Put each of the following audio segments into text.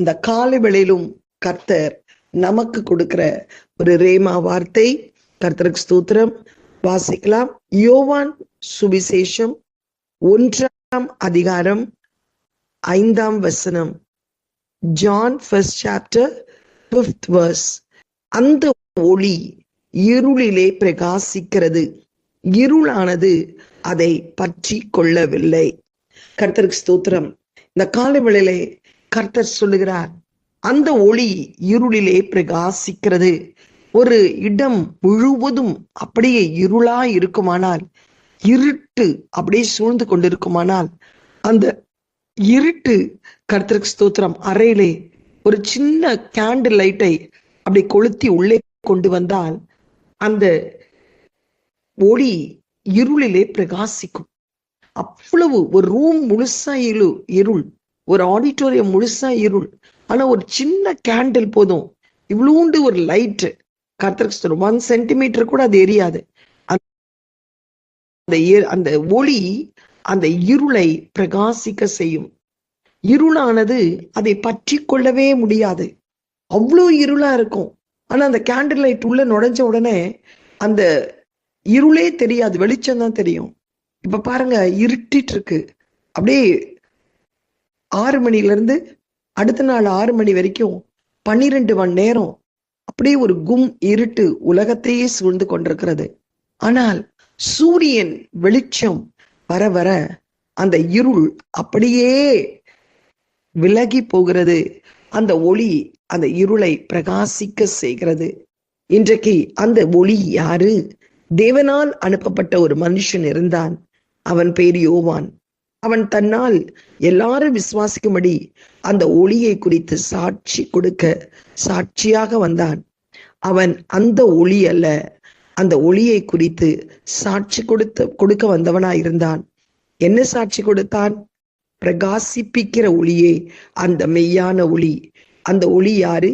இந்த காலை வேளையிலும் கர்த்தர் நமக்கு கொடுக்கிற ஒரு ரேமா வார்த்தை. கர்த்தருக்கு ஸ்தூத்திரம். வாசிக்கலாம். யோவான் சுவிசேஷம் ஒன்றாம் அதிகாரம் ஐந்தாம் வசனம். John first chapter fifth verse அந்த ஒளி இருளிலே பிரகாசிக்கிறது. இருளானது அதை பற்றி கொள்ளவில்லை. கர்த்தருக்கு ஸ்தோத்திரம். இந்த காலை வேளையிலே கர்த்தர் சொல்லுகிறார் அந்த ஒளி இருளிலே பிரகாசிக்கிறது. ஒரு இடம் முழுவதும் அப்படியே இருளா இருக்குமானால் இருட்டு அப்படியே சூழ்ந்து கொண்டிருக்குமானால் அந்த இருட்டு கர்த்தருக்கு ஸ்தோத்திரம் அறையிலே ஒரு சின்ன கேண்டில் லைட்டை அப்படி கொளுத்தி உள்ளே கொண்டு வந்தால் அந்த ஒளி இருளிலே பிரகாசிக்கும். அவ்வளவு ஒரு ரூம் முழுசா இரு இருள். ஒரு ஆடிட்டோரியம் முழுசா இருள். ஆனா ஒரு சின்ன கேண்டில் போதும். இவ்வளோண்டு ஒரு லைட் கர்த்தருக்கு ஒன் சென்டிமீட்டர் கூட அது எரியாது. அந்த அந்த ஒளி அந்த இருளை பிரகாசிக்க செய்யும். இருளானது அதை பற்றி கொள்ளவே முடியாது. அவ்வளோ இருளா இருக்கும். ஆனா அந்த கேண்டில் லைட் உள்ள நுழைஞ்ச உடனே அந்த இருளே தெரியாது. வெளிச்சம் தான் தெரியும். இப்ப பாருங்க இருட்டிட்டு இருக்கு. அப்படியே ஆறு மணிலேருந்து அடுத்த நாள் ஆறு மணி வரைக்கும் பன்னிரெண்டு மணி நேரம் அப்படியே ஒரு கும் இருட்டு உலகத்தையே சூழ்ந்து கொண்டிருக்கிறது. ஆனால் சூரியன் வெளிச்சம் வர வர அந்த இருள் அப்படியே விலகி போகிறது. அந்த ஒளி அந்த இருளை பிரகாசிக்க செய்கிறது. இன்றைக்கு அந்த ஒளி யாரு? தேவனால் அனுப்பப்பட்ட ஒரு மனுஷன் இருந்தான். அவன் பேர் யோவான். அவன் தன்னால் எல்லாரும் விசுவாசிக்கும்படி அந்த ஒளியை குறித்து சாட்சி கொடுக்க சாட்சியாக வந்தான். அவன் அந்த ஒளி அல்ல அந்த ஒளியை குறித்து சாட்சி கொடுத்து கொடுக்க வந்தவனா இருந்தான் என்ன சாட்சி கொடுத்தான்? பிரகாசிப்பிக்கிற ஒளியே அந்த மெய்யான ஒளி. அந்த ஒளி யாரு?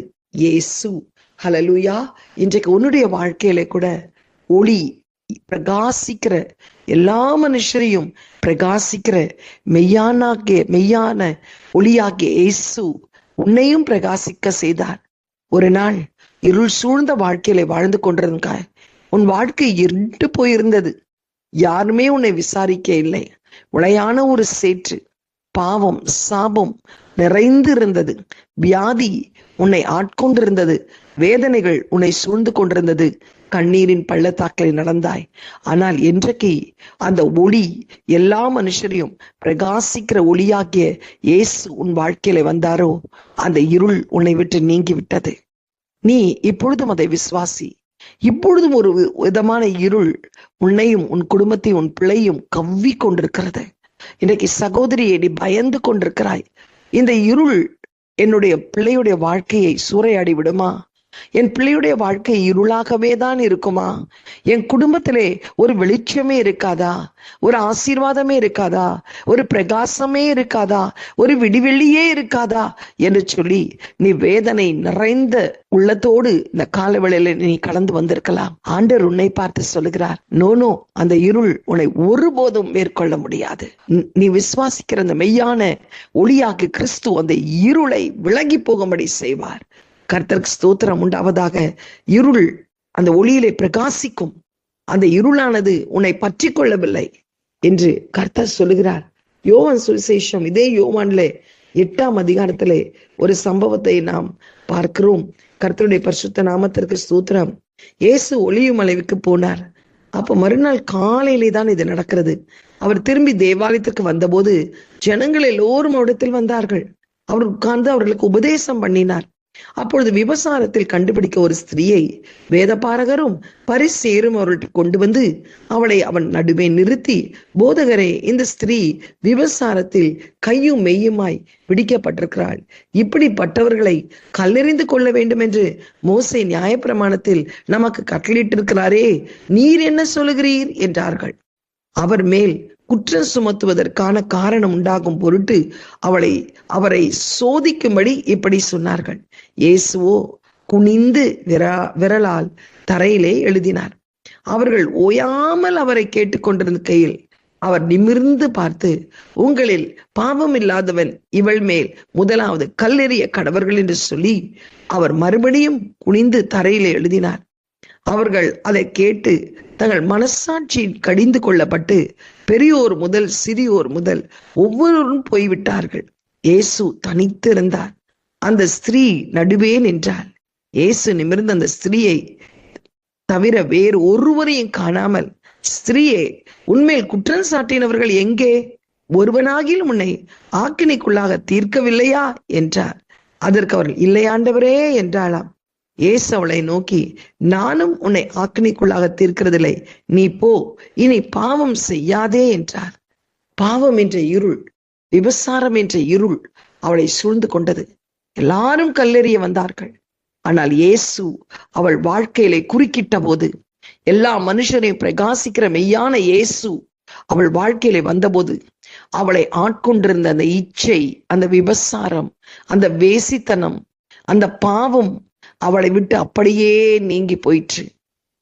ஏசு ஹலலுயா இன்றைக்கு உன்னுடைய வாழ்க்கையில கூட ஒளி பிரகாசிக்கிற எல்லா மனுஷரையும் பிரகாசிக்கிற மெய்யானாகிய மெய்யான ஒளியாகிய இயேசு உன்னையும் பிரகாசிக்க செய்தார். ஒரு நாள் இருள் சூழ்ந்த வாழ்க்கையில வாழ்ந்து கொண்டிருந்த உன் வாழ்க்கை இருண்டு போயிருந்தது. யாருமே உன்னை விசாரிக்க இல்லை. உளையான ஒரு சேற்று பாவம் சாபம் நிறைந்து இருந்தது. வியாதி உன்னை ஆட்கொண்டிருந்தது. வேதனைகள் உன்னை சூழ்ந்து கொண்டிருந்தது. கண்ணீரின் பள்ளத்தாக்கில் நடந்தாய். ஆனால் என்றைக்கு அந்த ஒளி எல்லா மனுஷரையும் பிரகாசிக்கிற ஒளியாகிய இயேசு உன் வாழ்க்கையில வந்தாரோ அந்த இருள் உன்னை விட்டு நீங்கி விட்டது நீ இப்பொழுதும் அதை விசுவாசி. இப்பொழுதும் ஒரு விதமான இருள் உன்னையும் உன் குடும்பத்தையும் உன் பிள்ளையும் கவ்வி கொண்டிருக்கிறது. இன்றைக்கு சகோதரியை நீ பயந்து கொண்டிருக்கிறாய். இந்த இருள் என்னுடைய பிள்ளையுடைய வாழ்க்கையை சூறையாடி விடுமா? என் பிள்ளையுடைய வாழ்க்கை இருளாகவே தான் இருக்குமா? என் குடும்பத்திலே ஒரு வெளிச்சமே இருக்காதா? ஒரு ஆசீர்வாதமே இருக்காதா? ஒரு பிரகாசமே இருக்காதா? ஒரு விடிவெள்ளியே இருக்காதா? என்று சொல்லி நீ வேதனை நிறைந்த உள்ளத்தோடு இந்த காலவெளியில நீ கடந்து வந்திருக்கலாம். ஆண்டர் உன்னை பார்த்து சொல்லுகிறார் நோனோ அந்த இருள் உன்னை ஒருபோதும் மேற்கொள்ள முடியாது. நீ விசுவாசிக்கிற அந்த மெய்யான ஒளியாக்கு கிறிஸ்து அந்த இருளை விலகி போகும்படி செய்வார். கர்த்தருக்கு ஸ்தோத்திரம் உண்டாவதாக. இருள் அந்த ஒளியிலே பிரகாசிக்கும். அந்த இருளானது உன்னை பற்றி கொள்ளவில்லை என்று கர்த்தர் சொல்லுகிறார். யோவான் சுவிசேஷம் இதே யோவான்ல எட்டாம் அதிகாரத்திலே ஒரு சம்பவத்தை நாம் பார்க்கிறோம். கர்த்தருடைய பரிசுத்த நாமத்திற்கு ஸ்தோத்திரம். இயேசு ஒளியும் அளவுக்கு போனார். அப்ப மறுநாள் காலையிலே தான் இது நடக்கிறது. அவர் திரும்பி தேவாலயத்திற்கு வந்தபோது ஜனங்கள் எல்லோரும் அவரிடத்தில் வந்தார்கள். அவர் உட்கார்ந்து அவர்களுக்கு உபதேசம் பண்ணினார். அப்பொழுது விபசாரத்தில் கண்டுபிடிக்க ஒரு ஸ்திரீயை வேதபாரகரும் பரிசேரும் அவர்கிட்ட கொண்டு வந்து அவளை அவன் நடுவே நிறுத்தி போதகரே இந்த ஸ்திரீ விபசாரத்தில் கையும் மெய்யுமாய் பிடிக்கப்பட்டிருக்கிறாள். இப்படிப்பட்டவர்களை கல்லெறிந்து கொள்ள வேண்டும் என்று மோசை நியாயப்பிரமாணத்தில் நமக்கு கட்டளிட்டிருக்கிறாரே நீர் என்ன சொல்லுகிறீர்? என்றார்கள். அவர் மேல் குற்றம் சுமத்துவதற்கான காரணம் உண்டாகும் பொருட்டு அவளை அவரை சோதிக்கும்படி இப்படி சொன்னார்கள். இயேசுவோ குனிந்து விரா விரலால் தரையிலே எழுதினார். அவர்கள் ஓயாமல் அவரை கேட்டுக்கொண்டிருந்த கையில் அவர் நிமிர்ந்து பார்த்து உங்களில் பாவம் இல்லாதவன் இவள் மேல் முதலாவது கல்லெறிய கடவர்கள் என்று சொல்லி அவர் மறுபடியும் குனிந்து தரையிலே எழுதினார். அவர்கள் அதை கேட்டு தங்கள் மனசாட்சியில் கடிந்து கொள்ளப்பட்டு பெரியோர் முதல் சிறியோர் முதல் ஒவ்வொருவரும் போய்விட்டார்கள். இயேசு தனித்திருந்தார். அந்த ஸ்திரீ நடுவே நின்றாள். இயேசு நிமிர்ந்த அந்த ஸ்திரீயை தவிர வேறு ஒருவரையும் காணாமல் ஸ்திரீயே உண்மையில் குற்றம் சாட்டினவர்கள் எங்கே? ஒருவனாகிலும் உன்னை ஆக்கினைக்குள்ளாக தீர்க்கவில்லையா? என்றார். அதற்கு அவர்கள் இல்லையாண்டவரே என்றாளாம். இயேசு அவளை நோக்கி நானும் உன்னை ஆக்கினிக்குள்ளாக தீர்க்கிறதில்லை. நீ போ. இனி பாவம் செய்யாதே என்றார். பாவம் என்ற இருள் விபசாரம் என்ற இருள் அவளை சூழ்ந்து கொண்டது. எல்லாரும் கல்லெறிய வந்தார்கள். ஆனால் இயேசு அவள் வாழ்க்கையிலே குறுக்கிட்ட போது எல்லா மனுஷரையும் பிரகாசிக்கிற மெய்யான இயேசு அவள் வாழ்க்கையிலே வந்தபோது அவளை ஆட்கொண்டிருந்த அந்த இச்சை அந்த விபசாரம் அந்த வேசித்தனம் அந்த பாவம் அவளை விட்டு அப்படியே நீங்கி போயிற்று.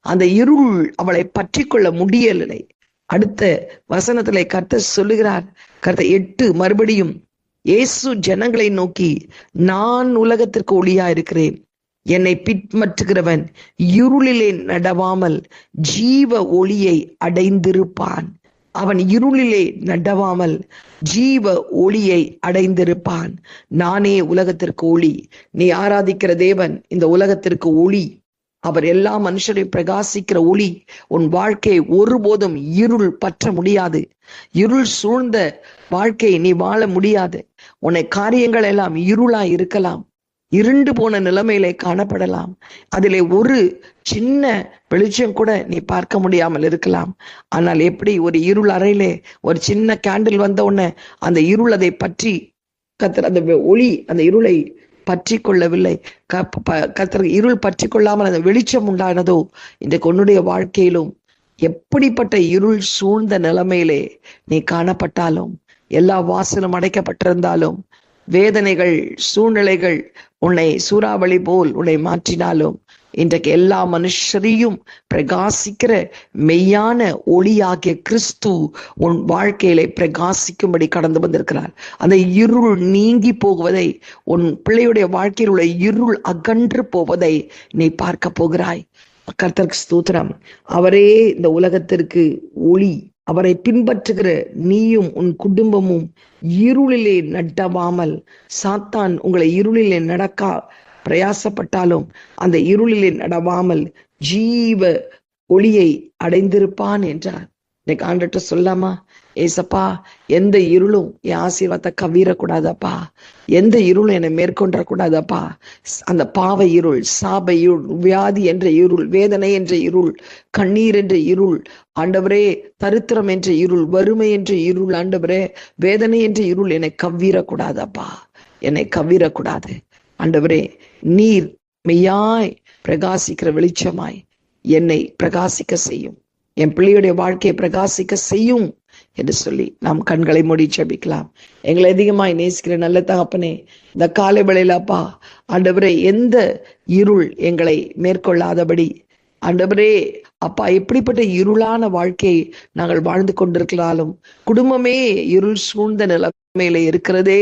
அந்த இருள் அவளை பற்றி கொள்ள முடியவில்லை. அடுத்த வசனத்திலே கர்த்த சொல்லுகிறார் கர்த்த எட்டு மறுபடியும் இயேசு ஜனங்களை நோக்கி நான் உலகத்திற்கு ஒளியா இருக்கிறேன் என்னை பின்பற்றுகிறவன் இருளிலே நடவாமல் ஜீவ ஒளியை அடைந்திருப்பான். அவன் இருளிலே நடவாமல் ஜீவ ஒளியை அடைந்திருப்பான். நானே உலகத்திற்கு ஒளி. நீ ஆராதிக்கிற தேவன் இந்த உலகத்திற்கு ஒளி. அவர் எல்லா மனுஷரையும் பிரகாசிக்கிற ஒளி. உன் வாழ்க்கையை ஒருபோதும் இருள் பற்ற முடியாது. இருள் சூழ்ந்த வாழ்க்கையை நீ வாழ முடியாது. உன்னை காரியங்கள் எல்லாம் இருளா இருக்கலாம். இருண்டு போன நிலைமையிலே காணப்படலாம். அதிலே ஒரு சின்ன வெளிச்சம் கூட நீ பார்க்க முடியாமல் இருக்கலாம். ஆனால் எப்படி ஒரு இருள் அறையிலே ஒரு சின்ன கேண்டில் வந்த உடனே அந்த இருள் அதை பற்றி கத்திர அந்த ஒளி அந்த இருளை பற்றி கொள்ளவில்லை. கத்திர இருள் பற்றி கொள்ளாமல் அந்த வெளிச்சம் உண்டானதோ இன்றைக்கு உன்னுடைய வாழ்க்கையிலும் எப்படிப்பட்ட இருள் சூழ்ந்த நிலைமையிலே நீ காணப்பட்டாலும் எல்லா வாசலும் அடைக்கப்பட்டிருந்தாலும் வேதனைகள் சூழ்நிலைகள் உன்னை சூறாவளி போல் உன்னை மாற்றினாலும் இன்றைக்கு எல்லா மனுஷரையும் பிரகாசிக்கிற மெய்யான ஒளியாகிய கிறிஸ்து உன் வாழ்க்கையில பிரகாசிக்கும்படி கடந்து வந்திருக்கிறார். அந்த இருள் நீங்கி போவதை உன் பிள்ளையுடைய வாழ்க்கையில் உள்ள இருள் அகன்று போவதை நீ பார்க்க போகிறாய். கர்த்தருக்கு ஸ்தூத்திரம். அவரே இந்த உலகத்திற்கு ஒளி அவரை பின்பற்றுகிற நீயும் உன் குடும்பமும் இருளிலே நடவாமல் சாத்தான் உங்களை இருளிலே நடக்கா பிரயாசப்பட்டாலும் அந்த இருளிலே நடவாமல் ஜீவ ஒளியை அடைந்திருப்பான் என்றார். இன்னைக்கு ஆண்டுட்டு சொல்லாமா ஏசப்பா எந்த இருளும் என் ஆசீர்வாதத்தை கவீரக்கூடாதப்பா. எந்த இருளும் என்னை மேற்கொண்டக்கூடாதப்பா அந்த பாவ இருள் சாப இருள் வியாதி என்ற இருள் வேதனை என்ற இருள் கண்ணீர் என்ற இருள் ஆண்டவரே தரித்திரம் என்ற இருள் வறுமை என்ற இருள் ஆண்டவரே வேதனை என்ற இருள் என்னை கவ்வீரக்கூடாதப்பா என்னை கவ்வீரக்கூடாது ஆண்டவரே நீர் மெய்யாய் பிரகாசிக்கிற வெளிச்சமாய் என்னை பிரகாசிக்க செய்யும். என் பிள்ளையுடைய வாழ்க்கையை பிரகாசிக்க செய்யும். என்று சொல்லி நாம் கண்களை மூடி ஜெபிக்கலாம். எங்களை அதிகமாய் நேசிக்கிற நல்ல தகப்பனே இந்த காலை வேளையில அப்பா ஆண்டவரே எந்த இருள் எங்களை மேற்கொள்ளாதபடி ஆண்டவரே அப்பா எப்படிப்பட்ட இருளான வாழ்க்கையை நாங்கள் வாழ்ந்து கொண்டிருக்கலாலும் குடும்பமே இருள் சூழ்ந்த நிலைமையில இருக்கிறதே.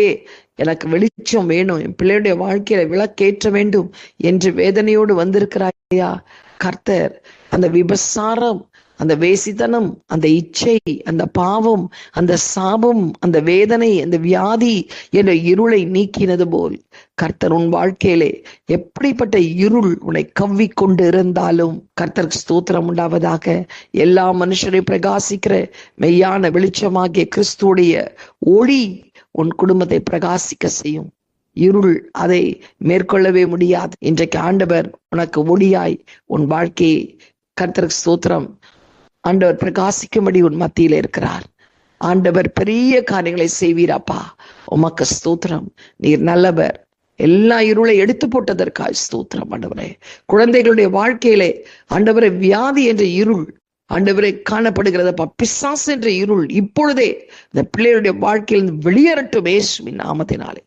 எனக்கு வெளிச்சம் வேணும் என் பிள்ளையுடைய வாழ்க்கையில விளக்கேற்ற வேண்டும் என்று வேதனையோடு வந்திருக்கிறாயா கர்த்தர் அந்த விபசாரம் அந்த வேசித்தனம் அந்த இச்சை அந்த பாவம் அந்த சாபம் அந்த வேதனை அந்த வியாதி என்ற இருளை நீக்கினது போல் கர்த்தர் உன் வாழ்க்கையிலே எப்படிப்பட்ட இருள் உன்னை கவ்வி கொண்டு இருந்தாலும் கர்த்தருக்கு ஸ்தோத்திரம் உண்டாவதாக. எல்லா மனுஷரை பிரகாசிக்கிற மெய்யான வெளிச்சமாகிய கிறிஸ்துடைய ஒளி உன் குடும்பத்தை பிரகாசிக்க செய்யும். இருள் அதை மேற்கொள்ளவே முடியாது. இன்றைக்கு ஆண்டவர் உனக்கு ஒளியாய் உன் வாழ்க்கையை கர்த்தருக்கு ஸ்தோத்திரம் ஆண்டவர் பிரகாசிக்கும்படி உன் மத்தியில் இருக்கிறார். ஆண்டவர் பெரிய காரியங்களை செய்வீராப்பா. உமக்கு ஸ்தோத்திரம். நீர் நல்லவர். எல்லா இருளை எடுத்து போட்டதற்காய் ஸ்தோத்திரம் ஆண்டவரே. குழந்தைகளுடைய வாழ்க்கையிலே ஆண்டவரை வியாதி என்ற இருள் ஆண்டவரை காணப்படுகிறதப்பா பிசாஸ் என்ற இருள் இப்பொழுதே இந்த பிள்ளைகளுடைய வாழ்க்கையிலிருந்து வெளியேறட்டும் ஏசுமின் நாமத்தினாலே.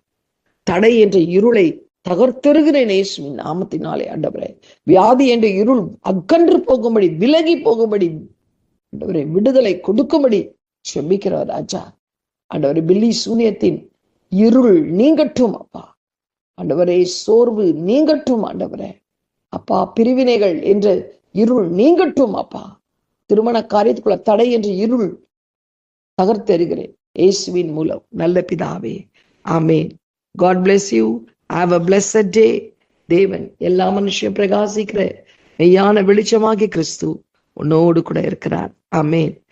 தடை என்ற இருளை தகர்த்தெருகிறேன் ஏசுமின் நாமத்தினாலே ஆண்டவரே. வியாதி என்ற இருள் அகன்று போகும்படி விலகி போகும்படி ஆண்டவரை விடுதலை கொடுக்கும்படி செபிக்கிறோம் ராஜா. ஆண்டவரை பில்லி சூனியத்தின் இருள் நீங்கட்டும் அப்பா. ஆண்டவரே சோர்வு நீங்கட்டும் ஆண்டவரே. அப்பா பிரிவினைகள் என்ற இருள் நீங்கட்டும் அப்பா. திருமண காரியத்துக்குள்ள தடை என்ற இருள் தகர்த்தெறுகிறேன் இயேசுவின் மூலம். நல்ல பிதாவே. ஆமேன். God bless you have a blessed day தேவன் எல்லா மனுஷையும் பிரகாசிக்கிற மெய்யான வெளிச்சமாகி கிறிஸ்து. உன்னோடு கூட இருக்கிறார். ஆமேன்.